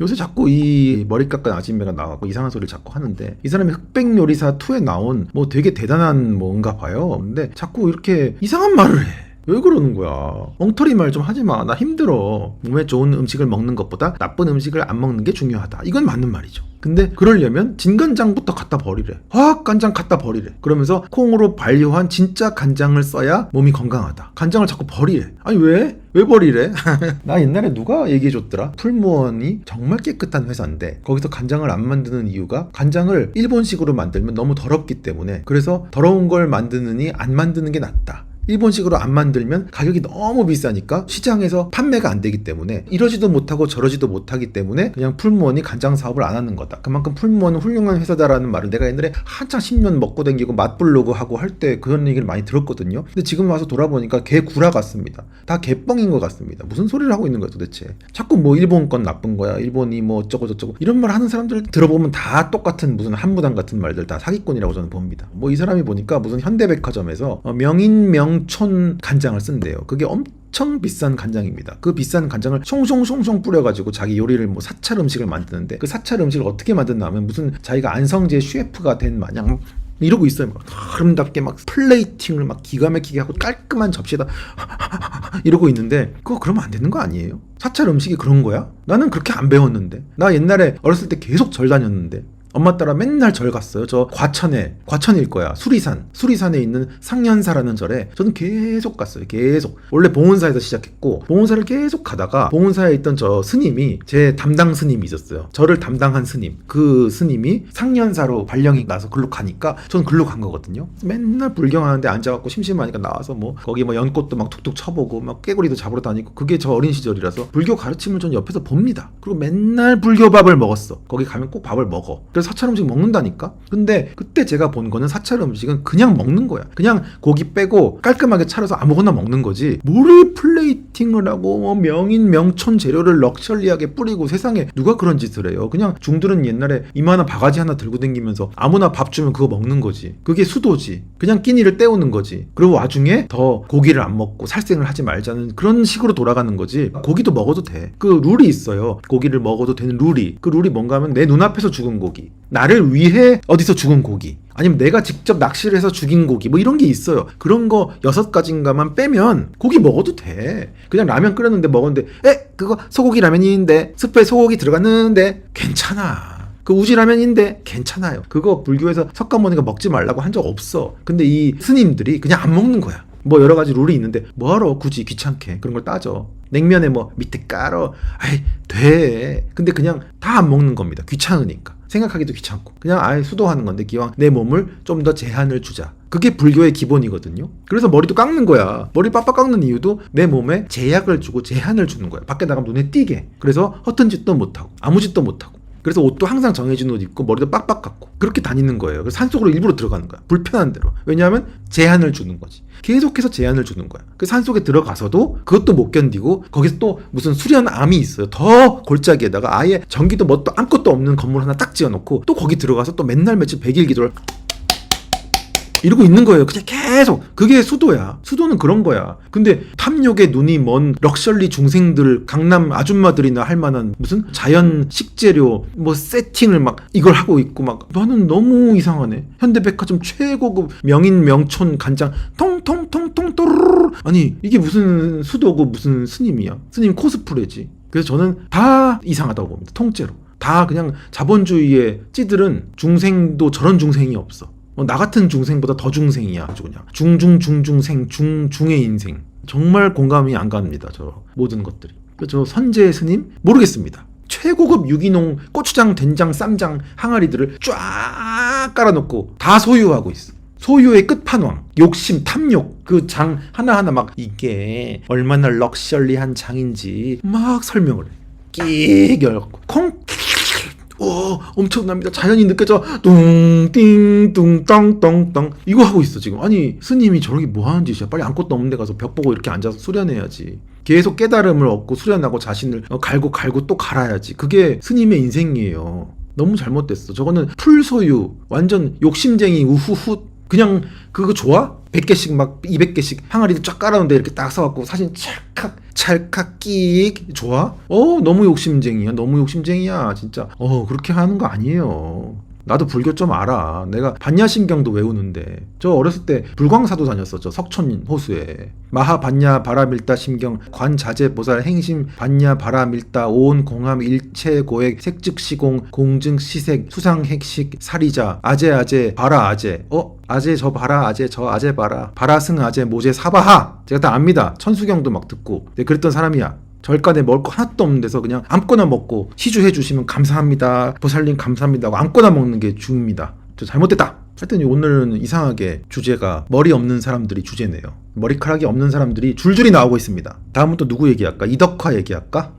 요새 자꾸 이 머리 깎은 아줌매가 나와고 이상한 소리를 자꾸 하는데 이 사람이 흑백 요리사 2에 나온 뭐 되게 대단한 뭔가 봐요. 근데 자꾸 이렇게 이상한 말을 해. 왜 그러는 거야? 엉터리 말 좀 하지 마. 나 힘들어. 몸에 좋은 음식을 먹는 것보다 나쁜 음식을 안 먹는 게 중요하다. 이건 맞는 말이죠. 근데 그러려면 진간장부터 갖다 버리래. 화학 간장 갖다 버리래. 그러면서 콩으로 발효한 진짜 간장을 써야 몸이 건강하다. 간장을 자꾸 버리래. 아니 왜? 왜 버리래? 나 옛날에 누가 얘기해줬더라? 풀무원이 정말 깨끗한 회사인데 거기서 간장을 안 만드는 이유가 간장을 일본식으로 만들면 너무 더럽기 때문에 그래서 더러운 걸 만드느니 안 만드는 게 낫다. 일본식으로 안 만들면 가격이 너무 비싸니까 시장에서 판매가 안 되기 때문에 이러지도 못하고 저러지도 못하기 때문에 그냥 풀무원이 간장 사업을 안 하는 거다. 그만큼 풀무원은 훌륭한 회사다라는 말을 내가 옛날에 한창 10년 먹고 댕기고 맛블로그 하고 할 때 그런 얘기를 많이 들었거든요. 근데 지금 와서 돌아보니까 개 구라 같습니다. 다 개뻥인 것 같습니다. 무슨 소리를 하고 있는 거야 도대체. 자꾸 뭐 일본 건 나쁜 거야. 일본이 뭐 어쩌고 저쩌고 이런 말 하는 사람들 들어보면 다 똑같은 무슨 한무당 같은 말들 다 사기꾼이라고 저는 봅니다. 뭐 이 사람이 보니까 무슨 현대백화점에서 어, 명인 명촌 간장을 쓴대요. 그게 엄청 비싼 간장입니다. 그 비싼 간장을 송송송송 뿌려가지고 자기 요리를 뭐 사찰 음식을 만드는데 그 사찰 음식을 어떻게 만드나 하면 무슨 자기가 안성재 셰프가 된 마냥 이러고 있어요. 막 아름답게 막 플레이팅을 막 기가 막히게 하고 깔끔한 접시에다 이러고 있는데 그거 그러면 안 되는 거 아니에요? 사찰 음식이 그런 거야? 나는 그렇게 안 배웠는데 나 옛날에 어렸을 때 계속 절 다녔는데 엄마 따라 맨날 절 갔어요. 저 과천에 과천일 거야. 수리산 수리산에 있는 상년사라는 절에 저는 계속 갔어요. 계속 원래 봉은사에서 시작했고 봉은사를 계속 가다가 봉은사에 있던 저 스님이 제 담당 스님이 있었어요. 저를 담당한 스님 그 스님이 상년사로 발령이 나서 글로 가니까 저는 글로 간 거거든요. 맨날 불경하는데 앉아갖고 심심하니까 나와서 뭐 거기 뭐 연꽃도 막 툭툭 쳐보고 막 깨구리도 잡으러 다니고 그게 저 어린 시절이라서 불교 가르침을 전 옆에서 봅니다. 그리고 맨날 불교밥을 먹었어. 거기 가면 꼭 밥을 먹어. 그래서 사찰 음식 먹는다니까. 근데 그때 제가 본 거는 사찰 음식은 그냥 먹는 거야. 그냥 고기 빼고 깔끔하게 차려서 아무거나 먹는 거지. 뭐를 플레이팅을 하고 뭐 명인 명촌 재료를 럭셔리하게 뿌리고 세상에 누가 그런 짓을 해요. 그냥 중들은 옛날에 이만한 바가지 하나 들고 다니면서 아무나 밥 주면 그거 먹는 거지. 그게 수도지. 그냥 끼니를 때우는 거지. 그리고 와중에 더 고기를 안 먹고 살생을 하지 말자는 그런 식으로 돌아가는 거지. 고기도 먹어도 돼. 그 룰이 있어요. 고기를 먹어도 되는 룰이. 그 룰이 뭔가 하면 내 눈앞에서 죽은 고기. 나를 위해 어디서 죽은 고기. 아니면 내가 직접 낚시를 해서 죽인 고기 뭐 이런 게 있어요. 그런 거 여섯 가지인가만 빼면 고기 먹어도 돼. 그냥 라면 끓였는데 먹었는데 에 그거 소고기 라면인데 스프에 소고기 들어갔는데 괜찮아. 그 우지라면인데 괜찮아요. 그거 불교에서 석가모니가 먹지 말라고 한 적 없어. 근데 이 스님들이 그냥 안 먹는 거야. 뭐 여러 가지 룰이 있는데 뭐하러 굳이 귀찮게 그런 걸 따져. 냉면에 뭐 밑에 깔어. 아이 돼. 근데 그냥 다 안 먹는 겁니다. 귀찮으니까. 생각하기도 귀찮고 그냥 아예 수도하는 건데 기왕 내 몸을 좀 더 제한을 주자 그게 불교의 기본이거든요 그래서 머리도 깎는 거야 머리 빡빡 깎는 이유도 내 몸에 제약을 주고 제한을 주는 거야 밖에 나가면 눈에 띄게 그래서 허튼 짓도 못하고 아무 짓도 못하고 그래서 옷도 항상 정해진 옷 입고 머리도 빡빡 깎고 그렇게 다니는 거예요. 그래서 산속으로 일부러 들어가는 거야. 불편한 대로. 왜냐하면 제한을 주는 거지. 계속해서 제한을 주는 거야. 그 산속에 들어가서도 그것도 못 견디고 거기서 또 무슨 수련암이 있어요. 더 골짜기에다가 아예 전기도 뭣도 아무것도 없는 건물 하나 딱 지어놓고 또 거기 들어가서 또 맨날 며칠 백일 기도를 이러고 있는 거예요. 그냥 계속. 그게 수도야. 수도는 그런 거야. 근데 탐욕에 눈이 먼 럭셔리 중생들, 강남 아줌마들이나 할 만한 무슨 자연 식재료, 뭐 세팅을 막 이걸 하고 있고 막 나는 너무 이상하네. 현대백화점 최고급 명인 명촌 간장 통통통통 또르르 아니 이게 무슨 수도고 무슨 스님이야. 스님 코스프레지. 그래서 저는 다 이상하다고 봅니다. 통째로. 다 그냥 자본주의의 찌들은 중생도 저런 중생이 없어. 어, 나 같은 중생보다 더 중생이야 아주 그냥. 중중중중생 중중의 인생. 정말 공감이 안 갑니다 저 모든 것들이. 저 선제 스님 모르겠습니다. 최고급 유기농 고추장 된장 쌈장 항아리들을 쫙 깔아놓고 다 소유하고 있어. 소유의 끝판왕. 욕심 탐욕. 그 장 하나하나 막 이게 얼마나 럭셔리한 장인지 막 설명을 해끽 열고. 콩 오, 엄청납니다. 자연이 느껴져. 뚱띵 뚱땅땅땅 이거 하고 있어 지금. 아니 스님이 저렇게 뭐 하는 짓이야? 빨리 아무것도 없는 데 가서 벽 보고 이렇게 앉아서 수련해야지. 계속 깨달음을 얻고 수련하고 자신을 어, 갈고 갈고 또 갈아야지. 그게 스님의 인생이에요. 너무 잘못됐어. 저거는 풀소유, 완전 욕심쟁이 우후후. 그냥 그거 좋아? 100개씩 막 200개씩 항아리를 쫙 깔아놓은데 이렇게 딱 써갖고 사진 찰칵 찰칵 끼익. 좋아? 어 너무 욕심쟁이야. 너무 욕심쟁이야 진짜. 어 그렇게 하는 거 아니에요 나도 불교 좀 알아. 내가 반야심경도 외우는데 저 어렸을 때 불광사도 다녔었죠. 석촌 호수에 마하 반야 바라밀다 심경 관자재 보살 행심 반야 바라밀다 오온 공함 일체 고액 색즉시공 공증 시색 수상 핵식 사리자 아재 아재 바라 아재 어 아재 저 바라 아재 저 아재 바라 바라승 아재 모제 사바하 제가 다 압니다. 천수경도 막 듣고 네, 그랬던 사람이야. 절간에 먹을 거 하나도 없는 데서 그냥 아무거나 먹고 시주해 주시면 감사합니다. 보살님 감사합니다. 하고 아무거나 먹는 게 중입니다. 저 잘못됐다. 하여튼 오늘은 이상하게 주제가 머리 없는 사람들이 주제네요. 머리카락이 없는 사람들이 줄줄이 나오고 있습니다. 다음은 또 누구 얘기할까? 이덕화 얘기할까?